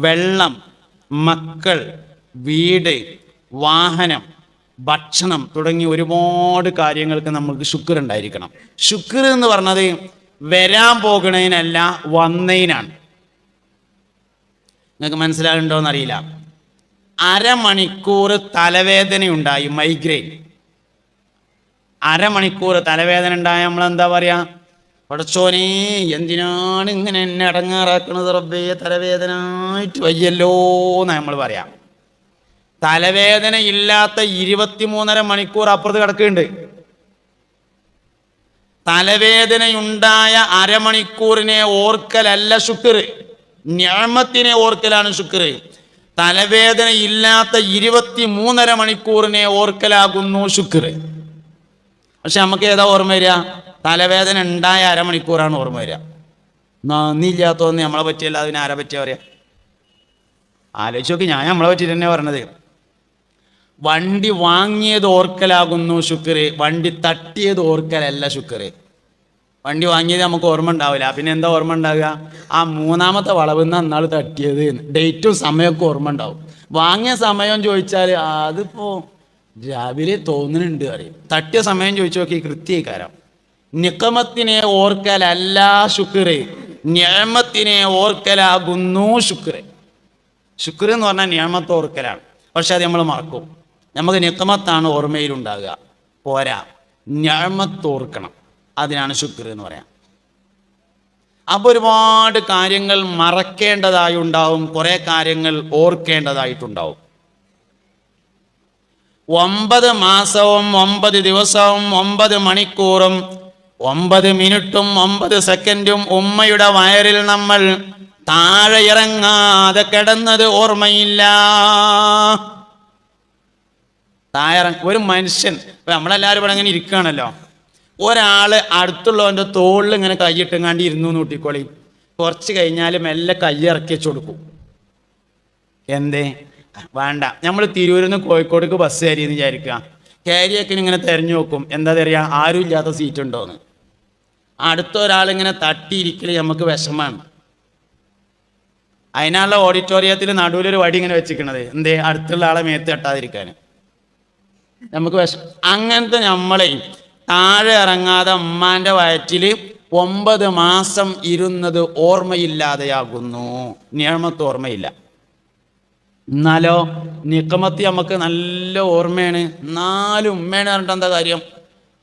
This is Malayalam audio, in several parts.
വെള്ളം മക്കൾ വീട് വാഹനം ഭക്ഷണം തുടങ്ങി ഒരുപാട് കാര്യങ്ങൾക്ക് നമുക്ക് ശുക്ർ ഉണ്ടായിരിക്കണം. ശുക്ർ എന്ന് പറഞ്ഞത് വരാൻ പോകുന്നതിനല്ല വന്നതിനാണ്. നിങ്ങൾക്ക് മനസ്സിലാകുന്നുണ്ടോ എന്നറിയില്ല. അരമണിക്കൂർ തലവേദനയുണ്ടായി മൈഗ്രെയിൻ അരമണിക്കൂർ തലവേദന ഉണ്ടായ നമ്മൾ എന്താ പറയാ? പടച്ചോനെ എന്തിനാണ് ഇങ്ങനെ എന്നെ അടങ്ങാറാക്കുന്നത് റബ്ബേ? തലവേദനായിട്ട് വയ്യല്ലോ എന്ന് നമ്മൾ പറയാം. തലവേദന ഇല്ലാത്ത ഇരുപത്തിമൂന്നര മണിക്കൂർ അപ്പുറത്ത് കിടക്കുന്നുണ്ട്. തലവേദനയുണ്ടായ അരമണിക്കൂറിനെ ഓർക്കലല്ല ശുക്ർ. ഞാമത്തിനെ ഓർക്കലാണ് ശുക്ർ. തലവേദന ഇല്ലാത്ത ഇരുപത്തി മൂന്നര മണിക്കൂറിനെ ഓർക്കലാകുന്നു ശുക്ർ. പക്ഷെ നമുക്ക് ഏതാ ഓർമ്മ വരിക? തലവേദന ഉണ്ടായ അരമണിക്കൂറാണ് ഓർമ്മ വരിക. നന്ദിയില്ലാത്തതൊന്ന് നമ്മളെ പറ്റിയല്ല അതിന് ആരെ പറ്റിയ പറയാ? ആലോചിച്ച് നോക്കി ഞാൻ നമ്മളെ പറ്റി തന്നെ പറഞ്ഞത് വണ്ടി വാങ്ങിയത് ഓർക്കലാകുന്നു ശുക്ര് വണ്ടി തട്ടിയത് ഓർക്കലല്ല ശുക്ര് വണ്ടി വാങ്ങിയത് നമുക്ക് ഓർമ്മ ഉണ്ടാവില്ല. പിന്നെ എന്താ ഓർമ്മ ഉണ്ടാവുക? ആ മൂന്നാമത്തെ വളവ് അന്നാൾ തട്ടിയത്? ഡേറ്റും സമയമൊക്കെ ഓർമ്മ ഉണ്ടാവും. വാങ്ങിയ സമയം ചോദിച്ചാൽ അതിപ്പോ രാവിലെ തോന്നുന്നുണ്ട് അറിയും തട്ടിയ സമയം ചോദിച്ചു നോക്കി കൃത്യകാരം നിക്കമത്തിനെ ഓർക്കലല്ല ശുക്ര് ഞാമത്തിനെ ഓർക്കലാകുന്നു ശുക്ര്. ശുക്ർ എന്ന് പറഞ്ഞാൽ നിയമത്ത് ഓർക്കലാണ്. പക്ഷെ അത് നമ്മൾ മറക്കും. നമുക്ക് നിക്കമത്താണ് ഓർമ്മയിലുണ്ടാകുക. പോരാ. ഞാമത്ത് ഓർക്കണം. അതിനാണ് ശുക്ർ എന്ന് പറയാം. അപ്പോൾ ഒരുപാട് കാര്യങ്ങൾ മറക്കേണ്ടതായി ഉണ്ടാവും. കുറേ കാര്യങ്ങൾ ഓർക്കേണ്ടതായിട്ടുണ്ടാവും. ഒമ്പത് മാസവും ഒമ്പത് ദിവസവും ഒമ്പത് മണിക്കൂറും ഒമ്പത് മിനിറ്റും ഒമ്പത് സെക്കൻഡും ഉമ്മയുടെ വയറിൽ നമ്മൾ താഴെ ഇറങ്ങാതെ കിടന്നത് ഓർമ്മയില്ല. താഴെ ഒരു മനുഷ്യൻ നമ്മളെല്ലാവരും ഇവിടെ അങ്ങനെ ഇരിക്കുകയാണല്ലോ. ഒരാൾ അടുത്തുള്ളവന്റെ തോളിൽ ഇങ്ങനെ കൈയിട്ടുങ്ങാണ്ട് ഇരുന്നു നൂട്ടിക്കോളി കുറച്ച് കഴിഞ്ഞാൽ മെല്ലെ കൈയിറക്കി വെച്ച് കൊടുക്കും. എന്തേ? വേണ്ട. നമ്മൾ തിരൂരിൽ നിന്ന് കോഴിക്കോടേക്ക് ബസ് കയറി എന്ന് വിചാരിക്കുക. കയറിയൊക്കെ ഇങ്ങനെ തെരഞ്ഞു നോക്കും. എന്താ പറയുക ആരും ഇല്ലാത്ത സീറ്റ് ഉണ്ടോന്ന്. അടുത്ത ഒരാളിങ്ങനെ തട്ടിയിരിക്കൽ നമുക്ക് വിഷമാണ്. അതിനുള്ള ഓഡിറ്റോറിയത്തിൽ നടുവിലൊരു വടി ഇങ്ങനെ വെച്ചിരിക്കണത്. എന്തേ? അടുത്തുള്ള ആളെ മേത്ത് തട്ടാതിരിക്കാൻ. നമുക്ക് വിഷ അങ്ങനത്തെ നമ്മളെ താഴെ ഇറങ്ങാതെ ഉമ്മാന്റെ വയറ്റിൽ ഒമ്പത് മാസം ഇരുന്നത് ഓർമ്മയില്ലാതെയാകുന്നു. നിയമത്ത് ഓർമ്മയില്ല. എന്നാലോ നിക്കമത്തി നമുക്ക് നല്ല ഓർമ്മയാണ്. നാല് ഉമ്മയാണ് പറഞ്ഞിട്ട് എന്താ കാര്യം?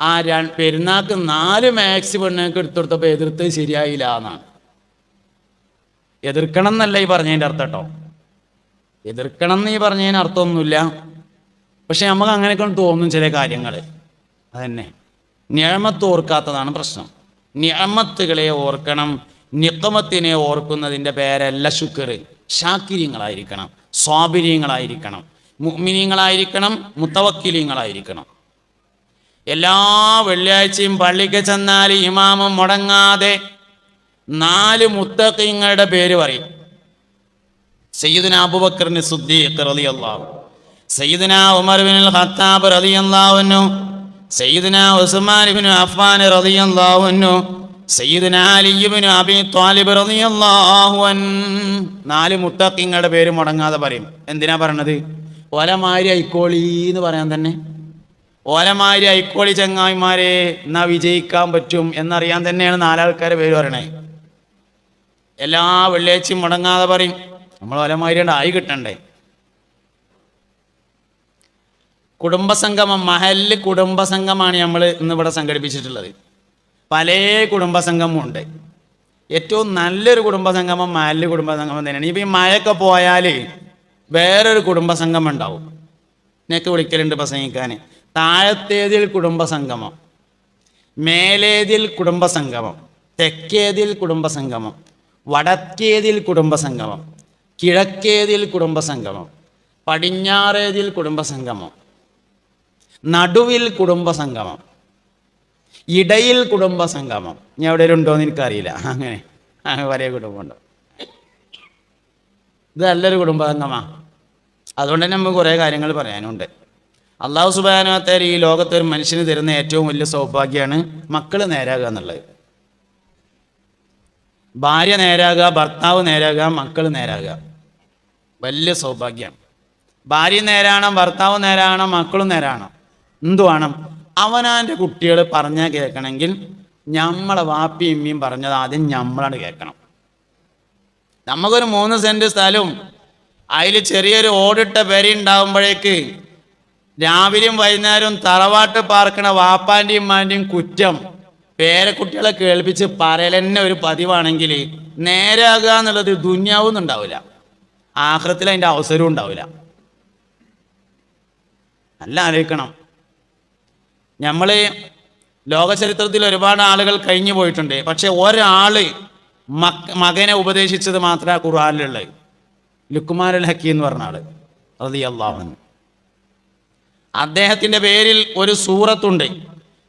ആ പെരുന്നാക്ക് നാല് മാക്സി പെണ്ണുങ്ങൾക്ക് എടുത്തെടുത്തപ്പോൾ എതിർത്ത് ശരിയായില്ല എന്നാണ്. എതിർക്കണം എന്നല്ല ഈ പറഞ്ഞതിന്റെ അർത്ഥം കേട്ടോ. എതിർക്കണം എന്ന് ഈ പറഞ്ഞതിന് അർത്ഥമൊന്നുമില്ല. പക്ഷെ നമുക്ക് അങ്ങനെയൊക്കെ തോന്നും ചില കാര്യങ്ങൾ. അതന്നെ. ഞാമത്ത് ഓർക്കാത്തതാണ് പ്രശ്നം. ഞാമത്തുകളെ ഓർക്കണം. നിക്കമത്തിനെ ഓർക്കുന്നതിന്റെ പേരല്ല ശുക്കർ ഷാക്കിര്യങ്ങളായിരിക്കണം സ്വാബിര്യങ്ങളായിരിക്കണം മുഗ്മിനിയങ്ങളായിരിക്കണം മുത്തവക്കിലിയങ്ങളായിരിക്കണം എല്ലാ വെള്ളിയാഴ്ചയും പള്ളിക്ക് ചെന്നാൽ ഇമാമം മുടങ്ങാതെ നാല് മുത്തക്കിങ്ങളുടെ പേര് പറയും. സയ്യിദിന അബുബക്കറിന് സുദ്ദീഖ് റളിയല്ലാഹു സയ്യിദുന ഉമർ ബിൻ ഖത്താബ് റളിയല്ലാഹു അൻഹു സയ്യിദിന ഉസ്മാൻ ബിൻ അഫ്ഫാൻ റളിയല്ലാഹു അൻഹു സയ്യിദുന അലി ബിൻ അബി ത്വാലിബ് റളിയല്ലാഹു അൻ നാല് മുത്തക്കിങ്ങളുടെ പേര് മുടങ്ങാതെ പറയും. എന്തിനാ പറയണത്? ഒലമാരി ഐക്കോളി എന്ന് പറയാൻ തന്നെ. ഓലമാരി ഐക്കോളി ചങ്ങായിമാരെ എന്നാ വിജയിക്കാൻ പറ്റും എന്നറിയാൻ തന്നെയാണ് നാലാൾക്കാരെ പേര് പറയണേ. എല്ലാ വെള്ളിയാഴ്ചയും മുടങ്ങാതെ പറയും. നമ്മൾ ഓലമാരിയുടെ ആയി കിട്ടണ്ടേ. കുടുംബസംഗമം മഹൽ കുടുംബസംഗമാണ് നമ്മൾ ഇന്നിവിടെ സംഘടിപ്പിച്ചിട്ടുള്ളത്. പല കുടുംബസംഗമും ഉണ്ട്. ഏറ്റവും നല്ലൊരു കുടുംബസംഗമം മഹൽ കുടുംബസംഗമം തന്നെയാണ്. ഇപ്പം ഈ മഴയൊക്കെ പോയാൽ വേറൊരു കുടുംബസംഗമം ഉണ്ടാവും. എന്നെയൊക്കെ വിളിക്കലുണ്ട് പ്രസംഗിക്കാൻ താഴത്തേതിൽ കുടുംബസംഗമം മേലേതിൽ കുടുംബസംഗമം തെക്കേതിൽ കുടുംബസംഗമം വടക്കേതിൽ കുടുംബസംഗമം കിഴക്കേതിൽ കുടുംബസംഗമം പടിഞ്ഞാറേതിൽ കുടുംബസംഗമം നടുവിൽ കുടുംബസംഗമം ഇടയിൽ കുടുംബസംഗമം. ഞാൻ എവിടെയും ഉണ്ടോ എന്ന് എനിക്കറിയില്ല. അങ്ങനെ അങ്ങനെ വലിയ കുടുംബമുണ്ടോ. ഇത് നല്ലൊരു കുടുംബസംഗമാണ് അതുകൊണ്ട് തന്നെ നമുക്ക് കുറേ കാര്യങ്ങൾ പറയാനുണ്ട്. അള്ളാഹു സുബാനത്തേർ ഈ ലോകത്ത് ഒരു മനുഷ്യന് തരുന്ന ഏറ്റവും വലിയ സൗഭാഗ്യമാണ് മക്കൾ നേരാകുക എന്നുള്ളത്. ഭാര്യ നേരാകുക ഭർത്താവ് നേരാകുക മക്കൾ നേരാകുക. വലിയ സൗഭാഗ്യമാണ് ഭാര്യ നേരാണം ഭർത്താവ് നേരാണം മക്കളും നേരാണം എന്തു വേണം? അവനാന്റെ കുട്ടികൾ പറഞ്ഞാൽ കേൾക്കണമെങ്കിൽ നമ്മളെ വാപ്പിയും ഇമ്മിയും പറഞ്ഞത് ആദ്യം നമ്മളാണ് കേൾക്കണം. നമുക്കൊരു മൂന്ന് സെന്റ് സ്ഥലവും അതിൽ ചെറിയൊരു ഓടിട്ട പെരി ഉണ്ടാകുമ്പോഴേക്ക് രാവിലെയും വൈകുന്നേരവും തറവാട്ട് പാർക്കണ വാപ്പാന്റെയും ഉമ്മാന്റെയും കുറ്റം പേരക്കുട്ടികളെ കേൾപ്പിച്ച് പറയലെന്നെ ഒരു പതിവാണെങ്കിൽ നേരാകുക എന്നുള്ളത് ദുന്യാവൊന്നും ഉണ്ടാവില്ല ആഹ്രത്തിൽ അതിന്റെ അവസരവും ഉണ്ടാവില്ല. നല്ല ആലോചിക്കണം. നമ്മൾ ലോകചരിത്രത്തിൽ ഒരുപാട് ആളുകൾ കഴിഞ്ഞു പോയിട്ടുണ്ട്. പക്ഷെ മക് മകനെ ഉപദേശിച്ചത് മാത്രമേ ഖുർആാനിലുള്ളത് ലുക്കുമാരൽ ഹക്കി എന്ന് പറഞ്ഞ ആൾ. റതി അള്ളാഹു അദ്ദേഹത്തിന്റെ പേരിൽ ഒരു സൂറത്തുണ്ട്.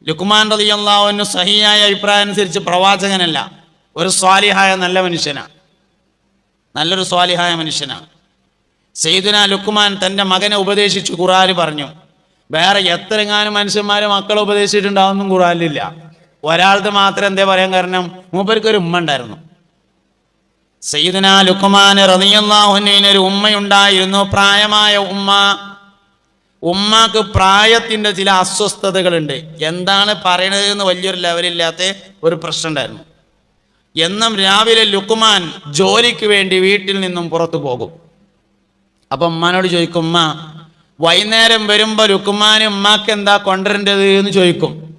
ലുക്മാൻ റതി അള്ളാഹുവിന് സഹിയായ അഭിപ്രായം അനുസരിച്ച് പ്രവാചകനല്ല ഒരു സ്വാലിഹായ നല്ല മനുഷ്യനാണ് നല്ലൊരു സ്വാലിഹായ മനുഷ്യനാണ് സെയ്ദുന ലുക്മാൻ തന്റെ മകനെ ഉപദേശിച്ചു ഖുറാൻ പറഞ്ഞു. വേറെ എത്രങ്ങാനും മനുഷ്യന്മാരെ മക്കളെ ഉപദേശിച്ചിട്ടുണ്ടാവുന്നും ഖുറാനിലില്ല ഒരാളത് മാത്രം എന്തേ പറയാൻ കാരണം? മൂപ്പർക്ക് ഒരു ഉമ്മ ഉണ്ടായിരുന്നു. സയ്യിദുന ലുക്മാൻ റതിയല്ലാഹുനൊരു ഉമ്മയുണ്ടായിരുന്നു. പ്രായമായ ഉമ്മ ഉമ്മാക്ക് പ്രായത്തിന്റെ ചില അസ്വസ്ഥതകളുണ്ട്. എന്താണ് പറയണത് എന്ന് വലിയൊരു ലെവലില്ലാത്ത ഒരു പ്രശ്നമുണ്ടായിരുന്നു. എന്നും രാവിലെ ലുക്കുമാൻ ജോലിക്ക് വേണ്ടി വീട്ടിൽ നിന്നും പുറത്തു പോകും. അപ്പം ഉമ്മാനോട് ചോദിക്കും ഉമ്മ വൈകുന്നേരം വരുമ്പോൾ ലുക്കുമാൻ ഉമ്മാക്ക് എന്താ കൊണ്ടുവരേണ്ടത് എന്ന് ചോദിക്കും.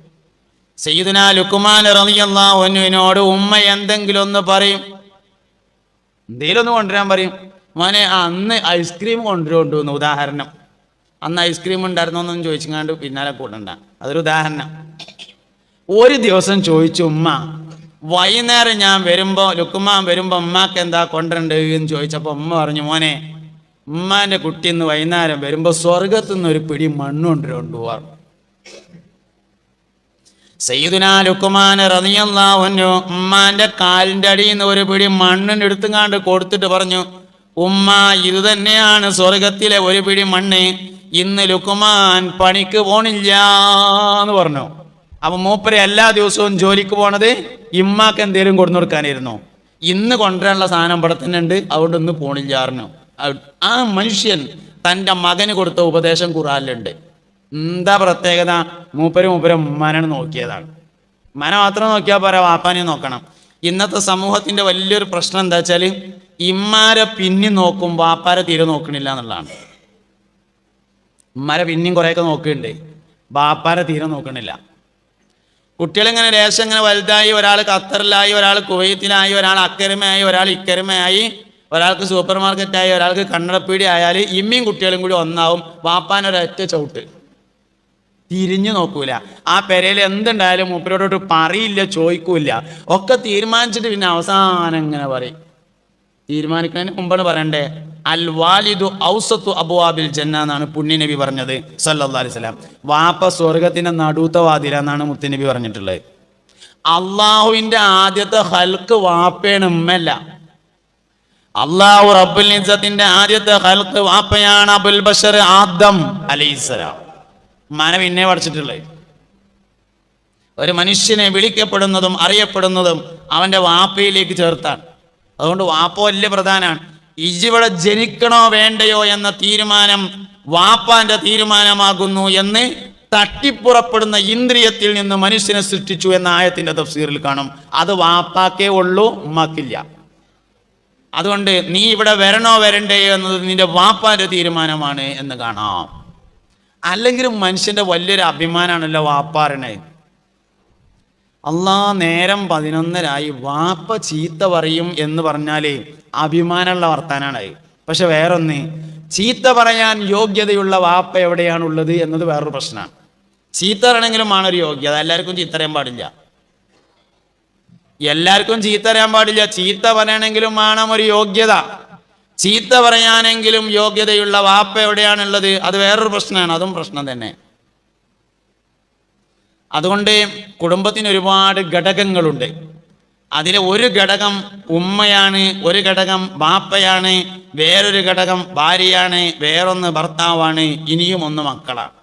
സയ്യിദുന ലുക്കുമാൻ റളിയല്ലാഹുവിനോട് ഉമ്മ എന്തെങ്കിലും ഒന്ന് പറയും. എന്തെങ്കിലും ഒന്ന് കൊണ്ടുവരാൻ പറയും. മോനെ അന്ന് ഐസ്ക്രീം കൊണ്ടുവരുന്നു ഉദാഹരണം. അന്ന് ഐസ്ക്രീം ഉണ്ടായിരുന്നോ എന്നൊന്നും ചോദിച്ചങ്ങാണ്ട് പിന്നാലെ കൂടണ്ട. അതൊരു ഉദാഹരണം. ഒരു ദിവസം ചോദിച്ചു ഉമ്മ വൈകുന്നേരം ഞാൻ വരുമ്പോൾ ലുക്കുമ്മ വരുമ്പോൾ ഉമ്മാക്ക് എന്താ കൊണ്ടുവരേണ്ടത്? എന്ന് ചോദിച്ചപ്പോൾ ഉമ്മ പറഞ്ഞു മോനെ ഉമ്മാന്റെ കുട്ടി ഇന്ന് വൈകുന്നേരം വരുമ്പോൾ സ്വർഗത്തു നിന്ന് ഒരു പിടി മണ്ണ് കൊണ്ടുവരുന്നു പറഞ്ഞു സയ്യിദുന ലുക്കുമാൻ റളിയല്ലാഹുവിനു ഉമ്മാന്റെ കാലിന്റെ അടിയിൽ നിന്ന് ഒരു പിടി മണ്ണിന് എടുത്തുങ്ങാണ്ട് കൊടുത്തിട്ട് പറഞ്ഞു ഉമ്മ ഇത് തന്നെയാണ് സ്വർഗത്തിലെ ഒരു പിടി മണ്ണ്. ഇന്ന് ലുക്കുമാൻ പണിക്ക് പോണില്ല എന്ന് പറഞ്ഞു. അപ്പൊ മൂപ്പര് എല്ലാ ദിവസവും ജോലിക്ക് പോണത് ഇമ്മാക്ക് എന്തേലും കൊടുന്നു കൊടുക്കാനായിരുന്നു. ഇന്ന് കൊണ്ടുവരാനുള്ള സാധനം ഇവിടെ തന്നെ ഉണ്ട്. അതുകൊണ്ട് ഒന്ന് പോണില്ല പറഞ്ഞു. ആ മനുഷ്യൻ തന്റെ മകന് കൊടുത്ത ഉപദേശം ഖുറാനിലുണ്ട് എന്താ പ്രത്യേകത? മൂപ്പര് മൂപ്പര് ഉമ്മാനാണ് നോക്കിയതാണ്. ഉമ്മാനെ മാത്രം നോക്കിയാൽ പോരാ വാപ്പാനെ നോക്കണം. ഇന്നത്തെ സമൂഹത്തിന്റെ വലിയൊരു പ്രശ്നം എന്താ വെച്ചാൽ ഇമ്മാരെ പിന്നി നോക്കും വാപ്പാരെ തീരെ നോക്കണില്ല എന്നുള്ളതാണ്. ഇമ്മാരെ പിന്നെയും കുറേയൊക്കെ നോക്കുന്നുണ്ട് ബാപ്പാരെ തീരെ നോക്കണില്ല. കുട്ടികളിങ്ങനെ ലേശം ഇങ്ങനെ വലുതായി ഒരാൾ ഖത്തറിലായി ഒരാൾ കുവൈത്തിലായി ഒരാൾ അക്കരമയായി ഒരാൾ ഇക്കരമയായി ഒരാൾക്ക് സൂപ്പർ മാർക്കറ്റായി ഒരാൾക്ക് കണ്ണടപ്പീടി ആയാൽ ഇമ്മിയും കുട്ടികളും കൂടി ഒന്നാവും വാപ്പാനൊരൊറ്റ ചവിട്ട്. തിരിഞ്ഞു നോക്കൂല. ആ പെരയിൽ എന്തുണ്ടായാലും മൂപ്പരോടോട്ട് പറയില്ല ചോദിക്കൂല ഒക്കെ തീരുമാനിച്ചിട്ട് പിന്നെ അവസാനം ഇങ്ങനെ പറയും. തീരുമാനിക്കുന്നതിന് മുമ്പാണ് പറയണ്ടേ? അൽ വാലിദു ഔസത്തു അബുവാബിൽ ജന്ന എന്നാണ് പുണ്യനബി പറഞ്ഞത് സല്ലല്ലാഹു അലൈഹി വസല്ലം. വാപ്പ സ്വർഗത്തിന്റെ നടുത്ത വാതില എന്നാണ് മുത്തുനബി പറഞ്ഞിട്ടുള്ളത്. അള്ളാഹുവിന്റെ ആദ്യത്തെ ഹൽക്ക് വാപ്പയാണ് ഉമ്മല്ല അള്ളാഹു റബ്ബുൽ നിസത്തിന്റെ ആദ്യത്തെ ഹൽക്ക് വാപ്പയാണ് അബുൽ ബഷർ ആദം അലൈഹിസ്സലാം മന പിന്നെ പഠിച്ചിട്ടുള്ളത്. ഒരു മനുഷ്യനെ വിളിക്കപ്പെടുന്നതും അറിയപ്പെടുന്നതും അവന്റെ വാപ്പയിലേക്ക് ചേർത്താണ്. അതുകൊണ്ട് വാപ്പ വലിയ പ്രധാനമാണ് ഇജിവിടെ ജനിക്കണോ വേണ്ടയോ എന്ന തീരുമാനം വാപ്പാന്റെ തീരുമാനമാകുന്നു എന്ന് തട്ടിപ്പുറപ്പെടുന്ന ഇന്ദ്രിയത്തിൽ നിന്ന് മനുഷ്യനെ സൃഷ്ടിച്ചു എന്ന ആയത്തിന്റെ തഫ്സീറിൽ കാണും. അത് വാപ്പാക്കേ ഉള്ളൂ ഉമ്മാക്കില്ല. അതുകൊണ്ട് നീ ഇവിടെ വരണോ വരണ്ടേ എന്നത് നിന്റെ വാപ്പാന്റെ തീരുമാനമാണ് എന്ന് കാണാം. അല്ലെങ്കിലും മനുഷ്യന്റെ വലിയൊരു അഭിമാനമാണല്ലോ വാപ്പാറിനെ. അള്ളാ നേരം പതിനൊന്നരായി വാപ്പ ചീത്ത പറയും എന്ന് പറഞ്ഞാലേ അഭിമാനമുള്ള വർത്താനാണ് പക്ഷെ വേറൊന്ന് ചീത്ത പറയാൻ യോഗ്യതയുള്ള വാപ്പ എവിടെയാണുള്ളത് എന്നത് വേറൊരു പ്രശ്നമാണ്. ചീത്ത പറയണമെങ്കിലും ആണൊരു യോഗ്യത. എല്ലാവർക്കും ചീത്ത അറിയാൻ പാടില്ല. എല്ലാവർക്കും ചീത്ത അറിയാൻ പാടില്ല. ചീത്ത പറയണമെങ്കിലും വേണം ഒരു യോഗ്യത? ചീത്ത പറയാനെങ്കിലും യോഗ്യതയുള്ള വാപ്പ എവിടെയാണുള്ളത്? അത് വേറൊരു പ്രശ്നമാണ്. അതും പ്രശ്നം തന്നെ. അതുകൊണ്ട് കുടുംബത്തിന് ഒരുപാട് ഘടകങ്ങളുണ്ട്. അതിലെ ഒരു ഘടകം ഉമ്മയാണ് ഒരു ഘടകം ബാപ്പയാണ് വേറൊരു ഘടകം ഭാര്യയാണ് വേറൊന്ന് ഭർത്താവാണ് ഇനിയും ഒന്ന് മക്കളാണ്.